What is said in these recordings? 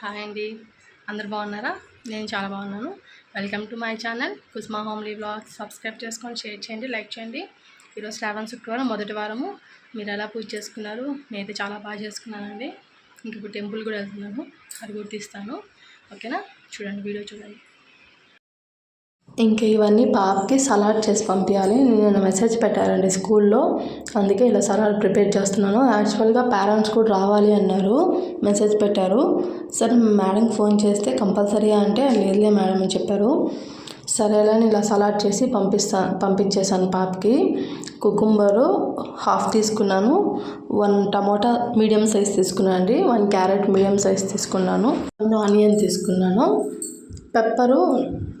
Hi అండి. అందరు బాగున్నారా? నేను చాలా బాగున్నాను. Welcome to my channel. Kusma homely blog subscribe చేసుకొని షేర్ చేయండి లైక్ చేయండి. ఈరోజు శ్రావణ శుక్రవారం మొదటి వారము. మీరు ఎలా పూజ చేసుకున్నారు? నేనైతే చాలా బాగా చేసుకున్నానండి. ఇంక ఇప్పుడు టెంపుల్ కూడా వెళ్తున్నాను. అది కూడా తీస్తాను. ఓకేనా? చూడండి వీడియో చూడండి. ఇంక ఇవన్నీ పాపకి సలాడ్ చేసి పంపించాలి నేను మెసేజ్ పెట్టారండి స్కూల్లో? అందుకే ఇలా సలాడ్ ప్రిపేర్ చేస్తున్నాను. యాక్చువల్గా పేరెంట్స్ కూడా రావాలి అన్నారు. మెసేజ్ పెట్టారు. సరే మేడంకి ఫోన్ చేస్తే కంపల్సరీగా అంటే లేదులే మేడం అని చెప్పారు. సరేలే అని ఇలా సలాడ్ చేసి పంపిస్తా పంపించేశాను పాపకి. కుకుంబరు హాఫ్ తీసుకున్నాను. వన్ టమోటా మీడియం సైజ్ తీసుకున్నాను అండి వన్ క్యారెట్ మీడియం సైజ్ తీసుకున్నాను. వన్ ఆనియన్ తీసుకున్నాను. పెప్పరు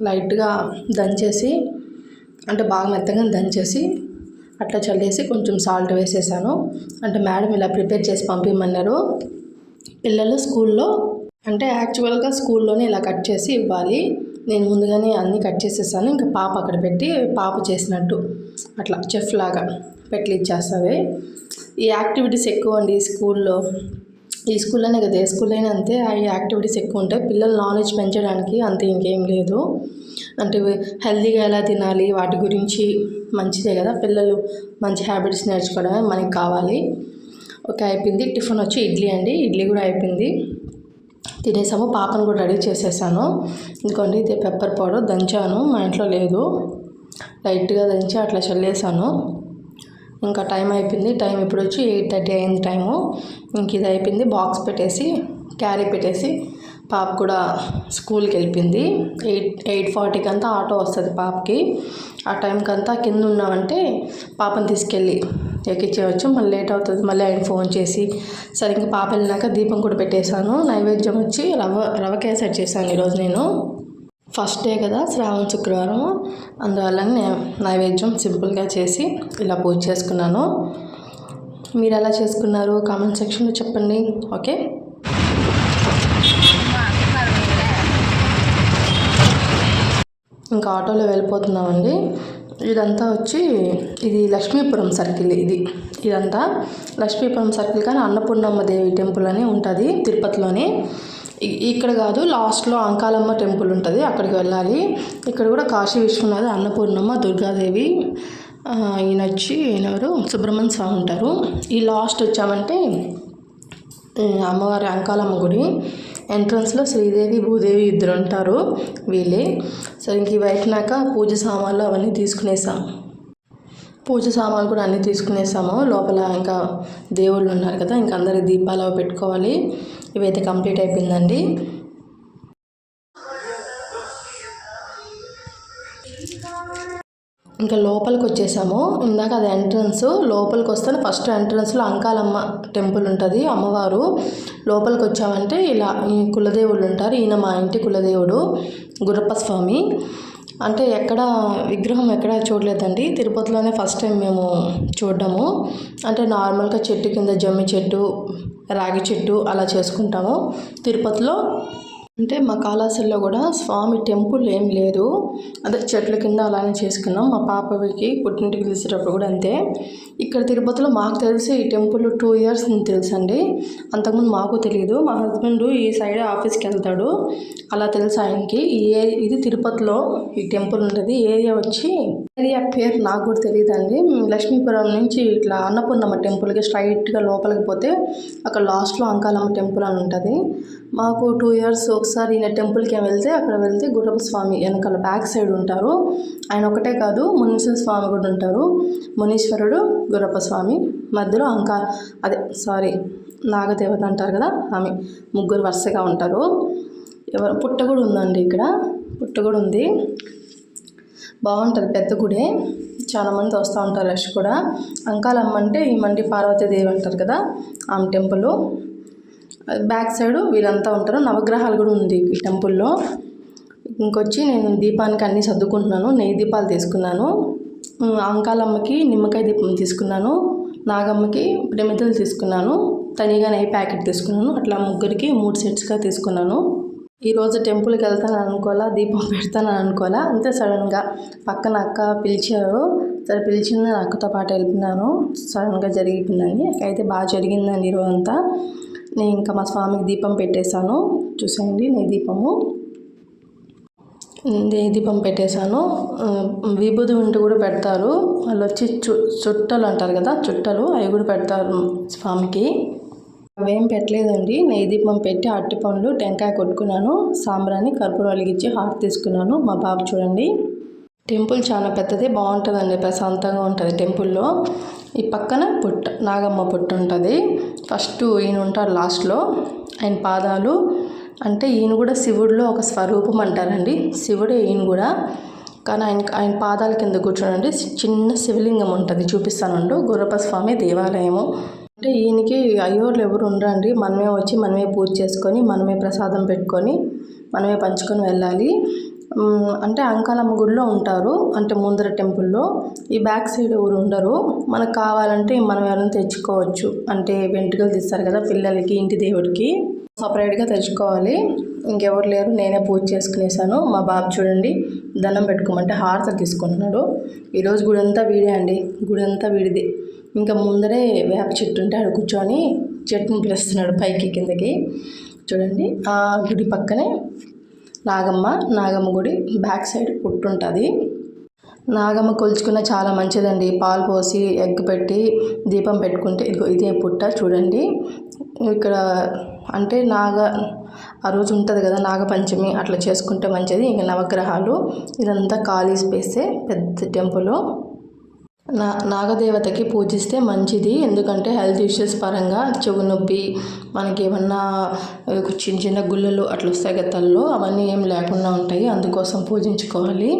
లైట్గా దంచేసి అంటే బాగా మెత్తగా దంచేసి అట్లా చల్లేసి కొంచెం సాల్ట్ వేసేసాను. అంటే మేడం ఇలా ప్రిపేర్ చేసి పంపించమన్నారు పిల్లలు స్కూల్లో అంటే యాక్చువల్గా స్కూల్లోనే ఇలా కట్ చేసి ఇవ్వాలి. నేను ముందుగానే అన్నీ కట్ చేసేసాను. ఇంకా పాప అక్కడ పెట్టి పాప చేసినట్టు అట్లా చెఫ్ లాగా పెట్టి ఇచ్చేస్తుంది. ఈ యాక్టివిటీస్ ఎక్కువ అండి స్కూల్లో. ఈ స్కూల్లోనే కదా ఏ స్కూల్ అయినా అంతే ఆ యాక్టివిటీస్ ఎక్కువ ఉంటాయి. పిల్లల నాలెడ్జ్ పెంచడానికి అంతే ఇంకేం లేదు. అంటే హెల్తీగా ఎలా తినాలి వాటి గురించి మంచిదే కదా. పిల్లలు మంచి హ్యాబిట్స్ నేర్చుకోవడమే మనకి కావాలి. ఓకే అయిపోయింది. టిఫిన్ వచ్చి ఇడ్లీ అండి. ఇడ్లీ కూడా అయిపోయింది. తినేసాము. పాపను కూడా రెడీ చేసేసాను. ఇంకోండి ఇది పెప్పర్ పౌడర్ దంచాను. మా ఇంట్లో లేదు. లైట్గా దంచి అట్లా చల్లేసాను. ఇంకా టైం అయిపోయింది. టైం ఇప్పుడు వచ్చి ఎయిట్ థర్టీ అయింది టైము. ఇంక ఇది అయిపోయింది. బాక్స్ పెట్టేసి క్యారీ పెట్టేసి పాప కూడా స్కూల్కి వెళ్ళిపోయింది. ఎయిట్ ఎయిట్ ఫార్టీకి అంతా ఆటో వస్తుంది పాపకి. ఆ టైంకి అంతా కింద ఉన్నామంటే పాపని తీసుకెళ్ళి ఎక్కించేయచ్చు. మళ్ళీ లేట్ అవుతుంది. మళ్ళీ ఆయన ఫోన్ చేసి సరే ఇంకా పాప వెళ్ళినాక దీపం కూడా పెట్టేశాను. నైవేద్యం వచ్చి రవ రవ కేసరి చేశాను ఈరోజు నేను. ఫస్ట్ డే కదా శ్రావణ శుక్రవారం అందువల్ల నేను నైవేద్యం సింపుల్గా చేసి ఇలా పూజ చేసుకున్నాను. మీరు ఎలా చేసుకున్నారు? కామెంట్ సెక్షన్లో చెప్పండి. ఓకే? ఇంకా ఆటోలో వెళ్ళిపోతున్నామండి. ఇదంతా వచ్చి ఇది లక్ష్మీపురం సర్కిల్ ఇది. ఇదంతా లక్ష్మీపురం సర్కిల్ కానీ అన్నపూర్ణమ్మ దేవి టెంపుల్ అని ఉంటుంది తిరుపతిలోని. ఇక్కడ కాదు లాస్ట్లో అంకాలమ్మ టెంపుల్ ఉంటుంది అక్కడికి వెళ్ళాలి. ఇక్కడ కూడా కాశీ విశ్వనాథ అన్నపూర్ణమ్మ దుర్గాదేవి ఈయన వచ్చి ఈయనవరు? సుబ్రహ్మణ్య స్వామి ఉంటారు. ఈ లాస్ట్ వచ్చామంటే అమ్మవారి అంకాలమ్మ గుడి. ఎంట్రన్స్లో శ్రీదేవి భూదేవి ఇద్దరు ఉంటారు వీళ్ళే. సో ఇంక ఇవి అయిపోయినాక పూజ సామాన్లు అవన్నీ తీసుకునేసాం. పూజ సామాన్లు కూడా అన్నీ తీసుకునేసాము. లోపల ఇంకా దేవుళ్ళు ఉన్నారు కదా ఇంకా అందరికి దీపాలు అవి పెట్టుకోవాలి. ఇవైతే కంప్లీట్ అయిపోయిందండి. ఇంకా లోపలికి వచ్చేసాము. ఇందాక అది ఎంట్రన్స్ లోపలికి వస్తే ఫస్ట్ ఎంట్రన్స్లో అంకాలమ్మ టెంపుల్ ఉంటుంది అమ్మవారు. లోపలికి వచ్చామంటే ఇలా ఈ కులదేవుళ్ళు ఉంటారు. ఈయన మా ఇంటి కులదేవుడు గురప్ప స్వామి. అంటే ఎక్కడ విగ్రహం ఎక్కడ చూడలేదండి. తిరుపతిలోనే ఫస్ట్ టైం మేము చూడడము. అంటే నార్మల్గా చెట్టు కింద జమ్మి చెట్టు రాగి చెట్టు అలా చేసుకుంటాము. తిరుపతిలో అంటే మా కాళాసల్లో కూడా స్వామి టెంపుల్ ఏం లేదు. అదే చెట్ల కింద అలానే చేసుకున్నాం. మా పాపకి పుట్టింటికి తీసేటప్పుడు కూడా అంతే. ఇక్కడ తిరుపతిలో మాకు తెలిసి ఈ టెంపుల్ టూ ఇయర్స్ నుంచి తెలుసండి. అంతకుముందు మాకు తెలియదు మా హస్బెండ్ ఈ సైడ్ ఆఫీస్కి వెళ్తాడు. అలా తెలుసు ఆయనకి. ఈ ఏ- ఇది తిరుపతిలో ఈ టెంపుల్ ఉంటుంది. ఏరియా వచ్చి ఏరియా పేరు నాకు కూడా తెలియదండి. లక్ష్మీపురం నుంచి ఇట్లా అన్నపూర్ణమ్మ టెంపుల్కి స్ట్రైట్గా లోపలికి పోతే అక్కడ లాస్ట్లో అంకాలమ్మ టెంపుల్ అని ఉంటుంది. మాకు టూ ఇయర్స్ ఒకసారి ఈయన టెంపుల్కి వెళ్తే అక్కడ వెళ్తే గుర్రప్ప స్వామి వెనకాల బ్యాక్ సైడ్ ఉంటారు. ఆయన ఒకటే కాదు మునీశ్వర స్వామి కూడా ఉంటారు. మునీశ్వరుడు గుర్రప్ప స్వామి మధ్యలో అంకా అదే సారీ నాగదేవత అంటారు కదా ఆమె ముగ్గురు వరుసగా ఉంటారు. ఎవరు పుట్ట కూడా ఉందండి ఇక్కడ పుట్ట కూడా ఉంది. బాగుంటుంది పెద్ద గుడే. చాలామంది వస్తూ ఉంటారు రష్ కూడా. అంకాలమ్మ అంటే ఈ మండి పార్వతీదేవి అంటారు కదా ఆమె టెంపుల్. బ్యాక్ సైడ్ వీళ్ళంతా ఉంటారు. నవగ్రహాలు కూడా ఉంది ఈ టెంపుల్లో. ఇంకొచ్చి నేను దీపానికి అన్నీ సర్దుకుంటున్నాను. నెయ్యి దీపాలు తీసుకున్నాను. అంకాలమ్మకి నిమ్మకాయ దీపం తీసుకున్నాను. నాగమ్మకి ప్రమిదలు తీసుకున్నాను. తనిగా నెయ్యి ప్యాకెట్ తీసుకున్నాను. అట్లా ముగ్గురికి మూడు సెట్స్గా తీసుకున్నాను. ఈరోజు టెంపుల్కి వెళ్తాను అనుకోవాలా? దీపం పెడతాను అనుకోవాలా? అంతే సడన్గా పక్కన అక్క పిలిచారు. సరే పిలిచిన అక్కతో పాటు వెళ్ళిపోయినాను సడన్గా జరిగిపోయిందండి అయితే బాగా జరిగిందండి ఈరోజు అంతా నేను ఇంకా మా స్వామికి దీపం పెట్టేశాను. చూసేయండి నీ దీపము. నే దీపం పెట్టేశాను. విభూది ఉంటే కూడా పెడతారు. వాళ్ళు వచ్చి చు చుట్టలు అంటారు కదా చుట్టలు అవి కూడా పెడతారు స్వామికి. అవేం పెట్టలేదండి. నెయ్యి దీపం పెట్టి అరటిపండ్లు టెంకాయ కొట్టుకున్నాను. సాంబ్రాన్ని కర్పూరం వెలిగించి హాట్ తీసుకున్నాను. మా బాబు చూడండి. టెంపుల్ చాలా పెద్దది బాగుంటుందండి ప్రశాంతంగా ఉంటుంది టెంపుల్లో. ఈ పక్కన పుట్ట నాగమ్మ పుట్ట ఉంటుంది. ఫస్ట్ ఈయన ఉంటారు లాస్ట్లో. ఆయన పాదాలు అంటే ఈయన కూడా శివుడిలో ఒక స్వరూపం అంటారండి. శివుడే ఈయన కూడా. కానీ ఆయన ఆయన పాదాల కింద కూర్చోనండి చిన్న శివలింగం ఉంటుంది చూపిస్తానండు. గుర్రప స్వామి దేవాలయము. అంటే ఈయనకి అయ్యోర్లు ఎవరు ఉండరండి. మనమే వచ్చి మనమే పూజ చేసుకొని మనమే ప్రసాదం పెట్టుకొని మనమే పంచుకొని వెళ్ళాలి. అంటే అంకాలమ్మ గుడిలో ఉంటారు అంటే ముందర టెంపుల్లో. ఈ బ్యాక్ సైడ్ ఎవరు ఉండరు. మనకు కావాలంటే మనం ఎవరైనా తెచ్చుకోవచ్చు. అంటే వెంట్రుకలు తీస్తారు కదా పిల్లలకి ఇంటి దేవుడికి. సపరేట్గా తెచ్చుకోవాలి. ఇంకెవరు లేరు నేనే పూజ చేసుకునేసాను. మా బాబు చూడండి దండం పెట్టుకోమంటే హారత తీసుకుంటున్నాడు. ఈరోజు గుడి అంతా వీడే అండి. గుడి అంతా ఇంకా ముందరే వేప చెట్టు ఉంటే ఆడ కూర్చొని చెట్టును పిలుస్తున్నాడు పైకి కిందకి. చూడండి ఆ గుడి పక్కనే నాగమ్మ నాగమ్మ గుడి బ్యాక్ సైడ్ పుట్టు ఉంటుంది నాగమ్మ కొలుచుకున్న చాలా మంచిదండి. పాలు పోసి ఎగ్ పెట్టి దీపం పెట్టుకుంటే ఇదిగో ఇదే పుట్ట చూడండి. ఇక్కడ అంటే నాగ ఆ రోజు ఉంటుంది కదా నాగపంచమి అట్లా చేసుకుంటే మంచిది. ఇంకా నవగ్రహాలు ఇదంతా ఖాళీ స్పేసే పెద్ద టెంపుల్ నా నాగదేవతకి పూజిస్తే మంచిది. ఎందుకంటే హెల్త్ ఇష్యూస్ పరంగా చెవు నొప్పి మనకి ఏమన్నా చిన్న చిన్న గుల్లలు అట్లా వస్తాయి కదా అవన్నీ ఏం లేకుండా ఉంటాయి. అందుకోసం పూజించుకోవాలి.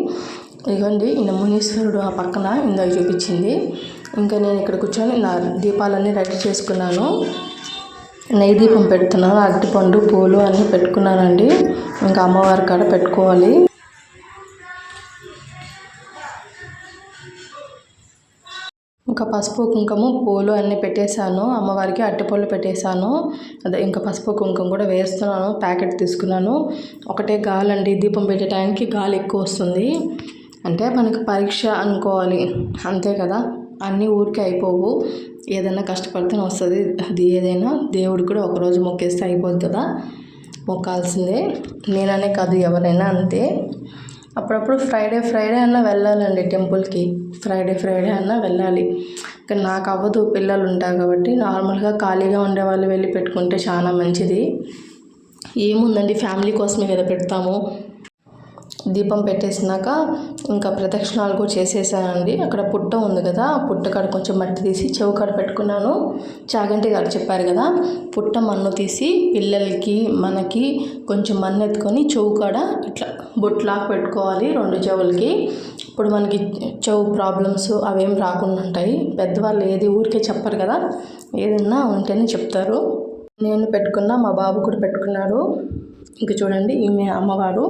ఇదిగోండి ఈయన మునీశ్వరుడు ఆ పక్కన ఇందాక చూపించింది. ఇంకా నేను ఇక్కడ కూర్చొని నా దీపాలన్నీ రెడీ చేసుకున్నాను. నెయ్యి దీపం పెడుతున్నాను అరటిపండు పూలు అన్నీ పెట్టుకున్నానండి. ఇంకా అమ్మవారి కాడ పెట్టుకోవాలి. ఇంకా పసుపు కుంకుమ పూలు అన్నీ పెట్టేశాను. అమ్మవారికి అరటిపళ్ళు పెట్టేశాను. అదే ఇంకా పసుపు కుంకుమ కూడా వేస్తున్నాను ప్యాకెట్ తీసుకున్నాను. ఒకటే గాలి అండి దీపం పెట్టే టైంకి గాలి ఎక్కువ వస్తుంది. అంటే మనకి పరీక్ష అనుకోవాలి. అంతే కదా? అన్నీ ఊరికే అయిపోవు. ఏదైనా కష్టపడితేనే వస్తుంది. అది ఏదైనా దేవుడు కూడా ఒకరోజు మొక్కేస్తే అయిపోద్ది కదా? మొక్కాల్సిందే. నేననే కాదు ఎవరైనా అంతే. అప్పుడప్పుడు ఫ్రైడే ఫ్రైడే అన్నా వెళ్ళాలండి టెంపుల్కి. ఫ్రైడే ఫ్రైడే అన్నా వెళ్ళాలి. కానీ నాకు అవ్వదు పిల్లలు ఉంటారు కాబట్టి నార్మల్గా ఖాళీగా ఉండే వాళ్ళు వెళ్ళి పెట్టుకుంటే చాలా మంచిది. ఏముందండి ఫ్యామిలీ కోసమే కదా పెడతాము. దీపం పెట్టేసినాక ఇంకా ప్రదక్షిణాలు కూడా చేసేసానండి. అక్కడ పుట్ట ఉంది కదా ఆ పుట్ట కాడ కొంచెం మట్టి తీసి చెవు కాడ పెట్టుకున్నాను. చాగంటి గారు చెప్పారు కదా పుట్ట మన్ను తీసి పిల్లలకి మనకి కొంచెం మన్ను ఎత్తుకొని చెవు కాడ ఇట్లా బొట్లాగా పెట్టుకోవాలి రెండు చెవులకి. ఇప్పుడు మనకి చెవు ప్రాబ్లమ్స్ అవేం రాకుండా ఉంటాయి. పెద్దవాళ్ళు ఏది ఊరికే చెప్పరు కదా ఏదన్నా ఉంటేనే చెప్తారు. నేను పెట్టుకున్నా మా బాబు కూడా పెట్టుకున్నాడు. ఇంక చూడండి ఈమె అమ్మవారు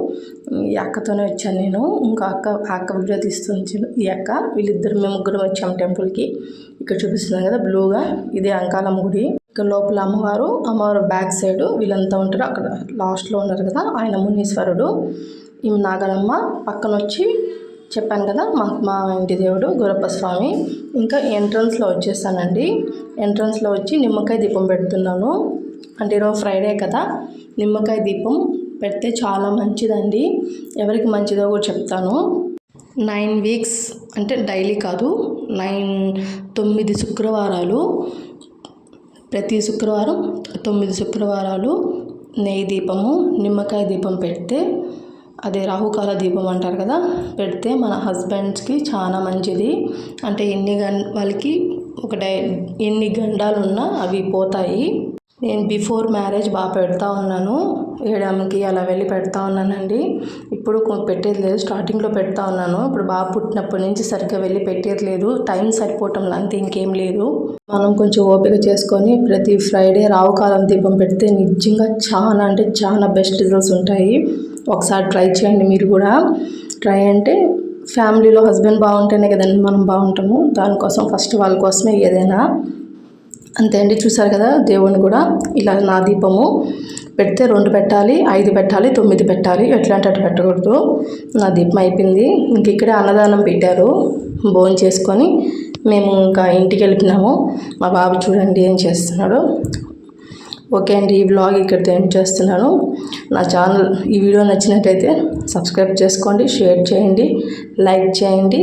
ఈ అక్కతోనే వచ్చాను నేను. ఇంకో అక్క ఆ అక్క వీడియో తీస్తుంది ఈ అక్క. వీళ్ళిద్దరు మేము ముగ్గురు వచ్చాము టెంపుల్కి. ఇక్కడ చూపిస్తున్నాం కదా బ్లూగా. ఇదే అంకాలమ్మ గుడి. ఇక్కడ లోపల అమ్మవారు అమ్మవారు బ్యాక్ సైడ్ వీళ్ళంతా ఉంటారు. అక్కడ లాస్ట్లో ఉన్నారు కదా ఆయన మునీశ్వరుడు. ఈమె నాగలమ్మ పక్కన వచ్చి చెప్పాను కదా మా మా ఇంటి దేవుడు గురప్ప స్వామి. ఇంకా ఎంట్రన్స్లో వచ్చేసానండి. ఎంట్రన్స్లో వచ్చి నిమ్మకాయ దీపం పెడుతున్నాను. అంటే ఈరోజు ఫ్రైడే కదా నిమ్మకాయ దీపం పెడితే చాలా మంచిదండి. ఎవరికి మంచిదో కూడా చెప్తాను. నైన్ వీక్స్ అంటే డైలీ కాదు నైన్ తొమ్మిది శుక్రవారాలు. ప్రతి శుక్రవారం తొమ్మిది శుక్రవారాలు నెయ్యి దీపము నిమ్మకాయ దీపం పెడితే అదే రాహుకాల దీపం అంటారు కదా పెడితే మన హస్బెండ్స్కి చాలా మంచిది. అంటే ఎన్ని గం వాళ్ళకి ఒక డై ఎన్ని గండాలు ఉన్నా అవి పోతాయి. నేను బిఫోర్ మ్యారేజ్ బాగా పెడతా ఉన్నాను. ఏడామికి అలా వెళ్ళి పెడతా ఉన్నానండి. ఇప్పుడు పెట్టేది లేదు. స్టార్టింగ్లో పెడతా ఉన్నాను. ఇప్పుడు బాగా పుట్టినప్పటి నుంచి సరిగ్గా వెళ్ళి పెట్టేది లేదు. టైం సరిపోవటం అంతే ఇంకేం లేదు. మనం కొంచెం ఓపిక చేసుకొని ప్రతి ఫ్రైడే రావుకాలం దీపం పెడితే నిజంగా చాలా అంటే చాలా బెస్ట్ రిజల్ట్స్ ఉంటాయి. ఒకసారి ట్రై చేయండి మీరు కూడా. ట్రై అంటే ఫ్యామిలీలో హస్బెండ్ బాగుంటేనే కదండి మనం బాగుంటాము. దానికోసం ఫస్ట్ వాళ్ళ కోసమే ఏదైనా అంతే అండి చూసారు కదా దేవుని కూడా ఇలా నా దీపము పెడితే రెండు పెట్టాలి ఐదు పెట్టాలి తొమ్మిది పెట్టాలి ఎట్లాంటి అటు పెట్టకూడదు. నా దీపం అయిపోయింది. ఇంక ఇక్కడే అన్నదానం పెట్టారు భోజనం చేసుకొని మేము ఇంకా ఇంటికి వెళ్ళిపోయినాము. మా బాబు చూడండి ఏం చేస్తున్నాడు. ఓకే అండి ఈ వ్లాగ్ ఇక్కడ ఎండ్ చేస్తున్నాను. నా ఛానల్ ఈ వీడియో నచ్చినట్టయితే సబ్స్క్రైబ్ చేసుకోండి షేర్ చేయండి లైక్ చేయండి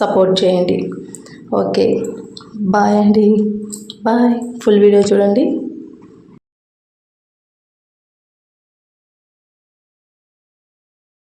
సపోర్ట్ చేయండి. ఓకే బాయ్ అండి. బాయ్ ఫుల్ వీడియో చూడండి.